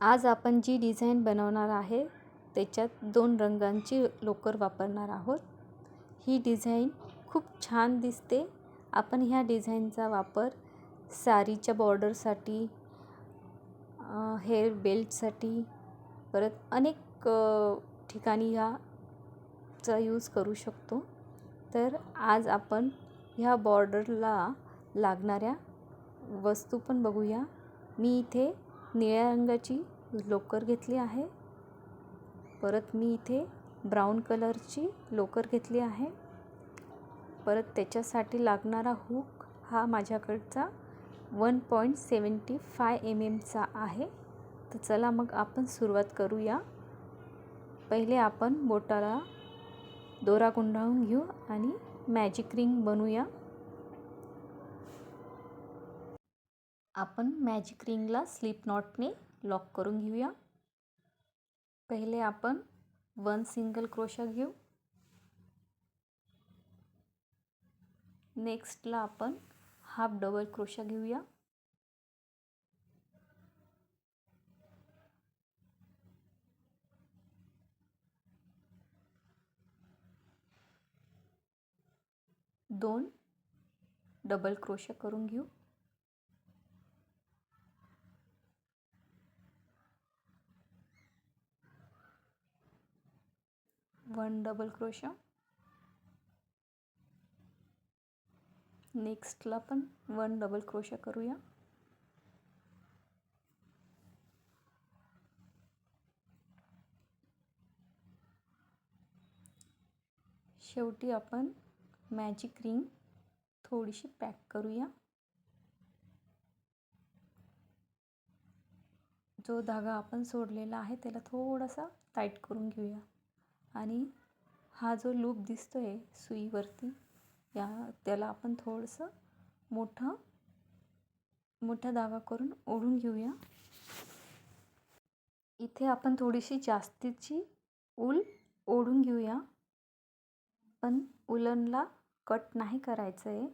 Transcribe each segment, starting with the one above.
आज आपण जी डिझाईन बनवणार आहे त्याच्यात दोन रंगांची लोकर वापरणार आहोत. ही डिझाईन खूप छान दिसते. आपण ह्या डिझाईनचा वापर साडीच्या बॉर्डरसाठी हेअर बेल्टसाठी परत अनेक ठिकाणी ह्याचा यूज करू शकतो. तर आज आपण ह्या बॉर्डरला लागणाऱ्या वस्तू पण बघूया. मी इथे निळ्या रंगाची लोकर घेतली आहे. परत मी इथे ब्राऊन कलरची लोकर घेतली आहे. परत त्याच्यासाठी लागणारा हुक हा माझ्याकडचा one point seventy five M एमचा आहे. तर चला मग आपण सुरुवात करूया. पहिले आपण बोटाला दोरा गुंडाळून घेऊ आणि मॅजिक रिंग बनवूया. आपण मॅजिक रिंगला स्लिप नॉटने लॉक करून घेऊया. पहिले आपण वन सिंगल क्रोशा घेऊ. नेक्स्टला आपण हाफ डबल क्रोशा घेऊया. दोन डबल क्रोशा करून घेऊ. वन डबल क्रोशा नेक्स्टला पण वन डबल क्रोशा करूया. शेवटी आपण मॅजिक रिंग थोडीशी पॅक करूया. जो धागा आपण सोडलेला आहे त्याला थोडासा टाईट करून घेऊया. आणि हा जो लूप दिसतो आहे सुईवरती या त्याला आपण थोडंसं मोठं मोठा धागा करून ओढून घेऊया. इथे आपण थोडीशी जास्तीची ऊल ओढून घेऊया. पण उलनला कट नाही करायचं आहे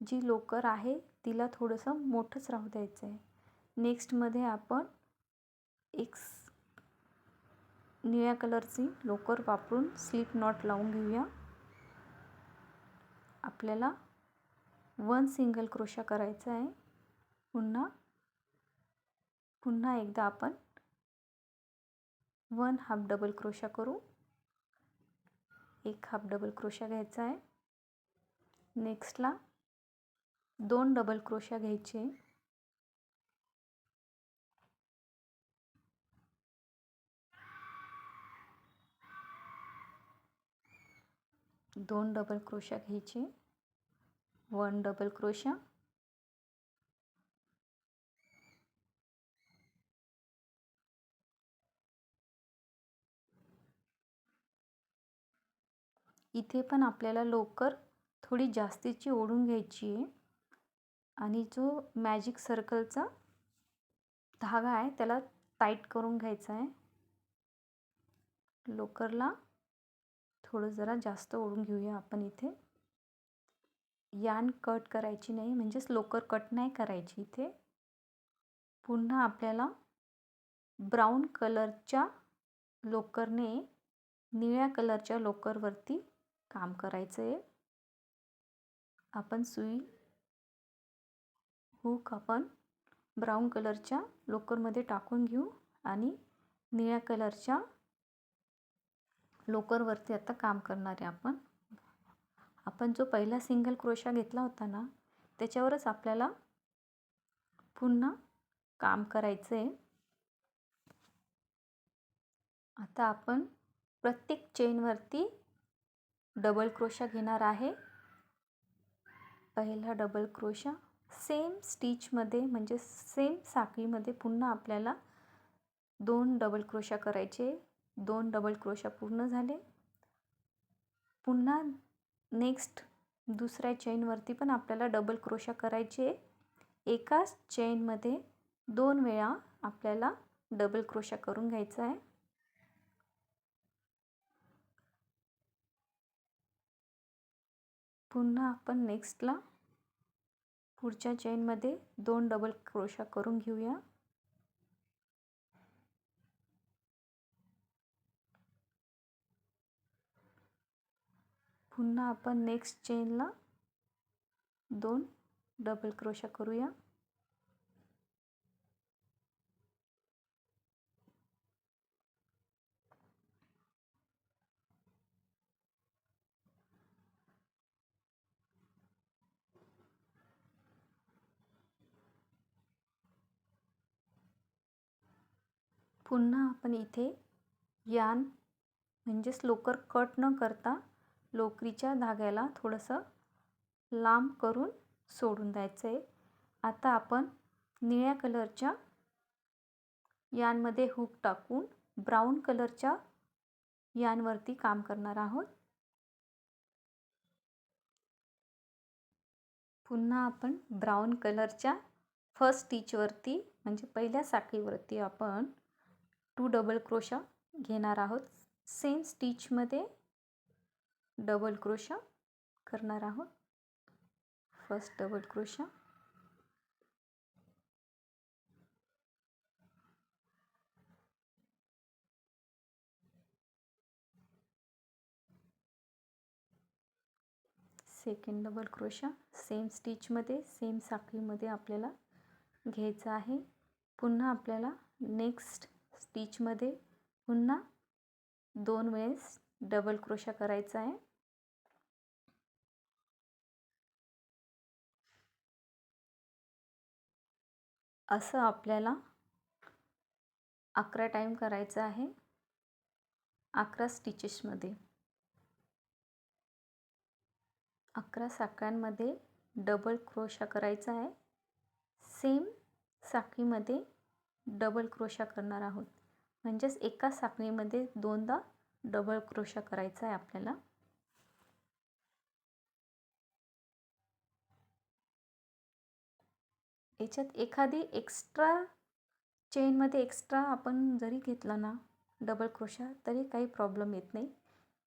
जी लोकर आहे तिला थोडंसं मोठंच राहू द्यायचं आहे नेक्स्टमध्ये आपण एक निळ्या कलरची लोकर वापरून स्लिप नॉट लावून घेऊया. आपल्याला वन सिंगल क्रोशा करायचा आहे. पुन्हा पुन्हा एकदा आपण वन हाफ डबल क्रोशा करू. एक हाफ डबल क्रोशा घ्यायचा आहे. नेक्स्टला दोन डबल क्रोशा घ्यायचे दोन डबल क्रोशा घ्यायचे. वन डबल क्रोशा इथे पण आपल्याला लोकर थोडी जास्तीची ओढून घ्यायची आहे. आणि जो मॅजिक सर्कलचा धागा आहे त्याला टाईट करून घ्यायचा आहे. लोकरला थोडं जरा जास्त ओढून घेऊया आपण इथे. यान कट करायची नाही म्हणजेच लोकर कट नाही करायची इथे. पुन्हा आपल्याला ब्राऊन कलरच्या लोकरने निळ्या कलरच्या लोकरवरती काम करायचं आहे आपण सुई हुक आपण ब्राऊन कलरच्या लोकरमध्ये टाकून घेऊ आणि निळ्या कलरच्या लोकरवरती आता काम करणार आहे आपण. आपण जो पहिला सिंगल क्रोशा घेतला होता ना त्याच्यावरच आपल्याला पुन्हा काम करायचं आहे आता आपण प्रत्येक चेनवरती डबल क्रोशा घेणार आहे. पहिला डबल क्रोशा सेम स्टिचमध्ये म्हणजे सेम साखळीमध्ये पुन्हा आपल्याला दोन डबल क्रोशा करायचे. दोन डबल क्रोशा पूर्ण झाले. पुन्हा नेक्स्ट दुसऱ्या चेनवरती पण आपल्याला डबल क्रोशा करायचे एकाच चेनमध्ये दोन वेळा आपल्याला डबल क्रोशा करून घ्यायचा आहे. पुन्हा आपण नेक्स्टला पुढच्या चेनमध्ये दोन डबल क्रोशा करून घेऊया. पुन्हा आपण नेक्स्ट चेनला दोन डबल क्रोशा करूया. पुन्हा आपण इथे यान म्हणजेच लोकर कट न करता लोकरीच्या धाग्याला थोडंसं लांब करून सोडून द्यायचं आहे आता आपण निळ्या कलरच्या यांमध्ये हुक टाकून ब्राऊन कलरच्या यांवरती काम करणार आहोत. पुन्हा आपण ब्राऊन कलरच्या फर्स्ट स्टिचवरती म्हणजे पहिल्या साखळीवरती आपण टू डबल क्रोशा घेणार आहोत. सेम स्टिचमध्ये डबल क्रोशा करणार आहोत. First double crochet. Second double crochet. Same स्टिचमध्ये same साखळीमध्ये आपल्याला घ्यायचं आहे. पुन्हा आपल्याला नेक्स्ट स्टिचमध्ये पुन्हा दोन वेळेस डबल क्रोशा करायचा आहे. असं आपल्याला अकरा टाईम करायचं आहे. अकरा स्टिचेसमध्ये अकरा साखळ्यांमध्ये डबल क्रोशा करायचा आहे. सेम साखळीमध्ये डबल क्रोशा करणार आहोत. म्हणजेच एका साखळीमध्ये दोनदा डबल क्रोशा करायचा आहे आपल्याला. याच्यात एखादी एक्स्ट्रा चेनमध्ये एक्स्ट्रा आपण जरी घेतला ना डबल क्रोशा तरी काही प्रॉब्लेम येत नाही.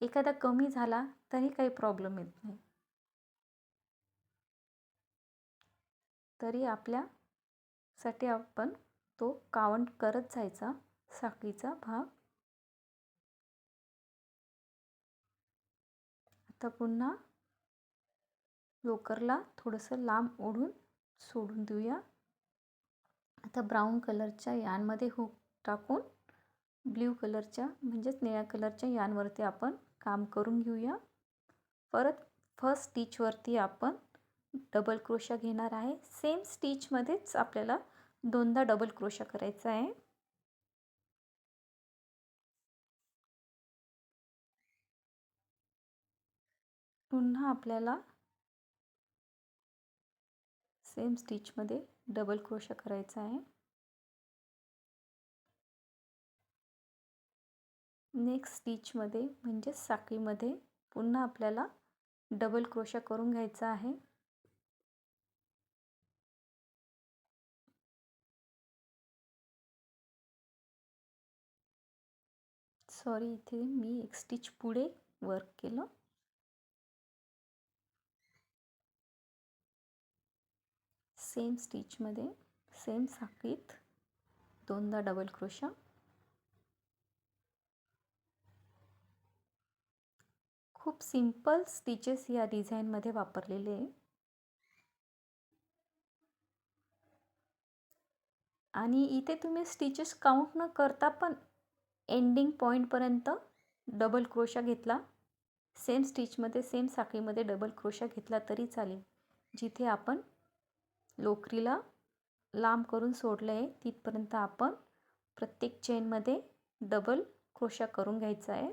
एखादा कमी झाला तरी काही प्रॉब्लेम येत नाही. तरी आपल्यासाठी आपण तो काउंट करत जायचा साखळीचा भाग. आता पुन्हा लोकरला थोडंसं लांब ओढून सोडून देऊया. आता ब्राऊन कलरच्या यानमध्ये हुक टाकून ब्ल्यू कलरच्या म्हणजेच निळ्या कलरच्या यानवरती आपण काम करून घेऊया. परत फर्स्ट स्टिचवरती आपण डबल क्रोशा घेणार आहे. सेम स्टिचमध्येच आपल्याला दोनदा डबल क्रोशा करायचा आहे. पुन्हा आपल्याला सेम स्टिचमध्ये डबल क्रोशा करायचा आहे. नेक्स्ट स्टिचमध्ये म्हणजे साखळीमध्ये पुन्हा आपल्याला डबल क्रोशा करून घ्यायचा आहे. सॉरी इथे मी एक स्टिच पुढे वर्क केलं. सेम स्टिचमध्ये सेम साखळीत दोनदा डबल क्रोशा खूप सिंपल स्टिचेस या डिझाईनमध्ये वापरलेले आहे. आणि इथे तुम्ही स्टिचेस काउंट न करता पण एंडिंग पॉईंटपर्यंत डबल क्रोशा घेतला. सेम स्टिचमध्ये सेम साखळीमध्ये डबल क्रोशा घेतला तरी चालेल. जिथे आपण लोकरीला लांब करून सोडलं आहे तिथपर्यंत आपण प्रत्येक चेनमध्ये डबल क्रोशा करून घ्यायचा आहे.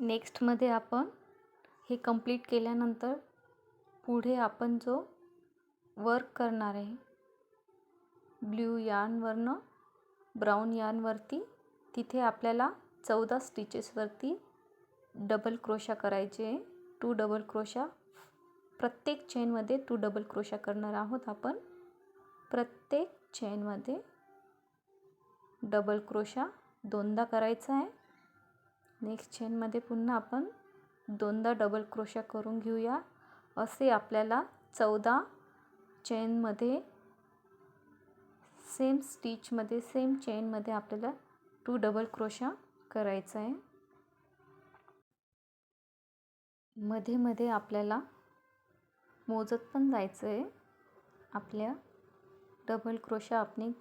नेक्स्टमध्ये आपण हे कंप्लीट केल्यानंतर पुढे आपण जो वर्क करणार आहे ब्ल्यू यार्नवरनं ब्राऊन यार्नवरती तिथे आपल्याला चौदा स्टिचेसवरती डबल क्रोशा करायचे आहे. टू डबल क्रोशा प्रत्येक चेनमध्ये टू डबल क्रोशा करणार आहोत आपण. प्रत्येक चेनमध्ये डबल क्रोशा दोनदा करायचा आहे. नेक्स्ट चेनमध्ये पुन्हा आपण दोनदा डबल क्रोशा करून घेऊया. असे आपल्याला चौदा चेनमध्ये सेम स्टिचमध्ये सेम चेनमध्ये आपल्याला टू डबल क्रोशा करायचा आहे. मध्ये मध्ये आपल्याला मोजत पण जायचं आहे. आपल्या डबल क्रोशा आपण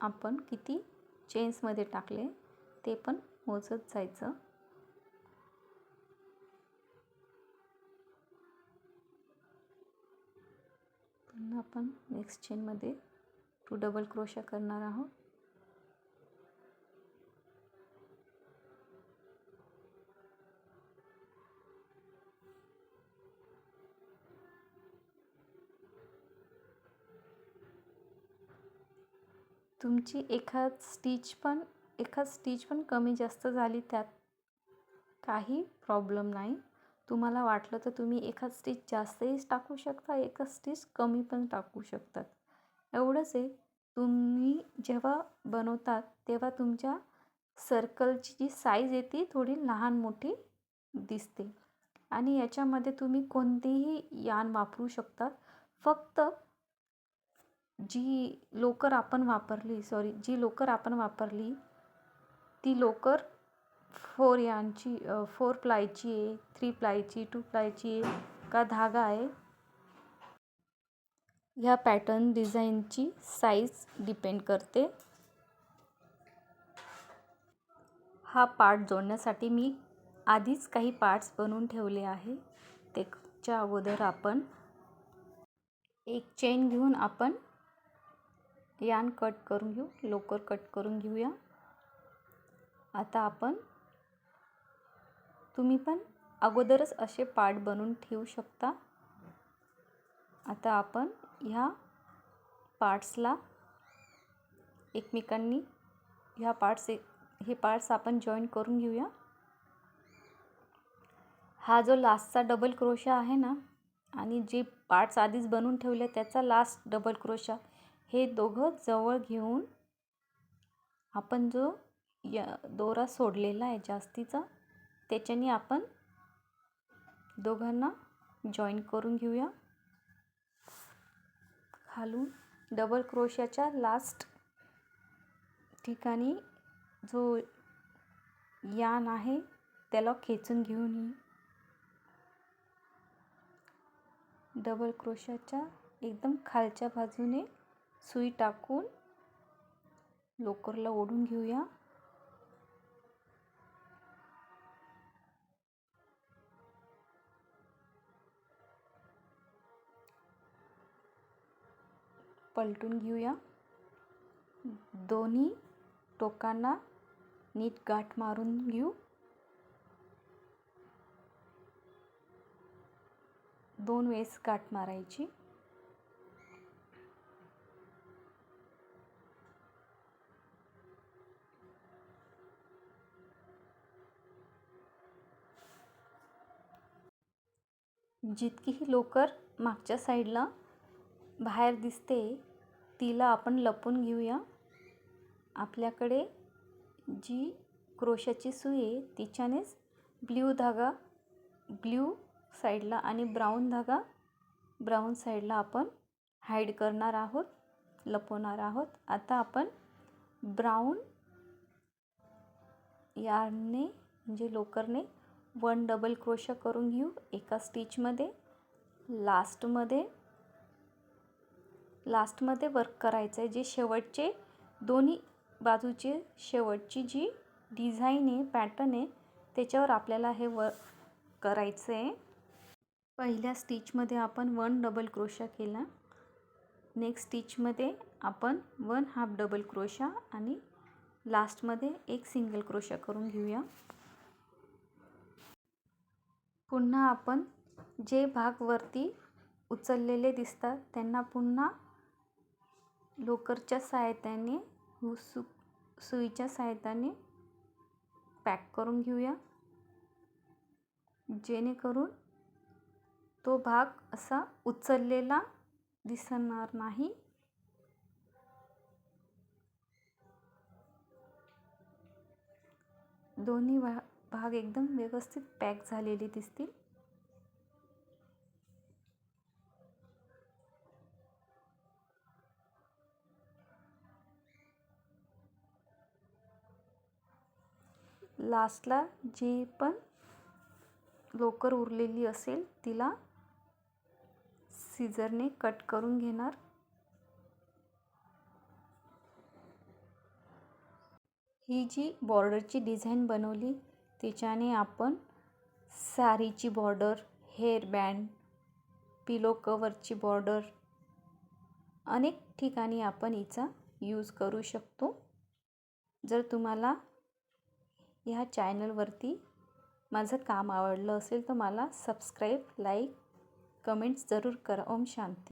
आपण किती चेन्समध्ये टाकले ते पण मोजत जायचं. पुन्हा आपण नेक्स्ट चेनमध्ये टू डबल क्रोशा करणार आहोत. तुमची एखाद स्टिच पण एखाद स्टिच पण कमी जास्त झाली त्यात काही प्रॉब्लेम नाही. तुम्हाला वाटलं तर तुम्ही एखाद स्टिच जास्तही टाकू शकता एका स्टिच कमी पण टाकू शकतात. एवढंच आहे तुम्ही जेव्हा बनवतात तेव्हा तुमच्या सर्कलची जी साईज येते थोडी लहान मोठी दिसते. आणि याच्यामध्ये तुम्ही कोणतेही यान वापरू शकतात फक्त जी लोकर आपण वापरली सॉरी जी लोकर आपण वापरली ती लोकर फोर यांची फोर प्लायची आहे थ्री प्लायची टू प्लायची आहे का धागा आहे? ह्या पॅटर्न डिझाईनची साईज डिपेंड करते. हा पार्ट जोडण्यासाठी मी आधीच काही पार्ट्स बनवून ठेवले आहे. त्याच्या अगोदर आपण एक चेन घेऊन आपण यान कट करून घेऊ लोकर कट करून घेऊया. आता आपण तुम्ही पण अगोदरच असे पार्ट बनवून ठेवू शकता. आता आपण ह्या पार्ट्सला एकमेकांनी ह्या पार्ट्स एक हे पार्ट्स आपण जॉईन करून घेऊया. हा जो लास्टचा डबल क्रोशा आहे ना आणि जे पार्ट्स आधीच बनवून ठेवले त्याचा लास्ट डबल क्रोशा हे दोघं जवळ घेऊन आपण जो या दोरा सोडलेला आहे जास्तीचा त्याच्याने आपण दोघांना जॉईन करून घेऊया. खालून डबल क्रोशाच्या लास्ट ठिकाणी जो यान आहे त्याला खेचून घेऊन डबल क्रोशाच्या एकदम खालच्या बाजूने सुई टाकून लोकरला ओढून घेऊया. पलटून घेऊया. दोन्ही टोकांना नीट गाठ मारून घेऊ. दोन वेळेस गाठ मारायची. जितकी ही लोकर मागच्या साईडला बाहेर दिसते तिला आपण लपून घेऊया. आपल्याकडे जी क्रोशाची सुई आहे तिच्यानेच ब्ल्यू धागा ब्ल्यू साईडला आणि ब्राऊन धागा ब्राऊन साईडला आपण हाईड करणार आहोत लपवणार आहोत. आता आपण ब्राऊन यार्नने म्हणजे लोकरने वन डबल क्रोशा करून घेऊ एका स्टिचमध्ये लास्टमध्ये. लास्टमध्ये वर्क करायचं आहे. जे शेवटचे दोन्ही बाजूचे शेवटची जी डिझाईन आहे पॅटर्न आहे त्याच्यावर आपल्याला हे वर्क करायचं आहे पहिल्या स्टिचमध्ये आपण वन डबल क्रोशा केला. नेक्स्ट स्टिचमध्ये आपण वन हाफ डबल क्रोशा आणि लास्टमध्ये एक सिंगल क्रोशा करून घेऊया. पुन्हा आपण जे भाग वरती उचललेले दिसतात त्यांना पुन्हा लोकरच्या सहाय्याने हो सु सुईच्या सहाय्याने पॅक करून घेऊया. जेणेकरून तो भाग असा उचललेला दिसणार नाही. दोन्ही भा भाग एकदम व्यवस्थित पॅक झालेले दिसतील. लास्टला जी पण लोकर उरलेली असेल तिला सीझरने कट करून घेणार. ही जी बॉर्डरची डिझाईन बनवली तिच्याने आपण साडीची बॉर्डर हेअरबँड पिलो कवरची बॉर्डर अनेक ठिकाणी आपण हिचा यूज करू शकतो. जर तुम्हाला ह्या चॅनलवरती माझं काम आवडलं असेल तर मला सबस्क्राईब लाईक कमेंट्स जरूर करा. ओम शांती.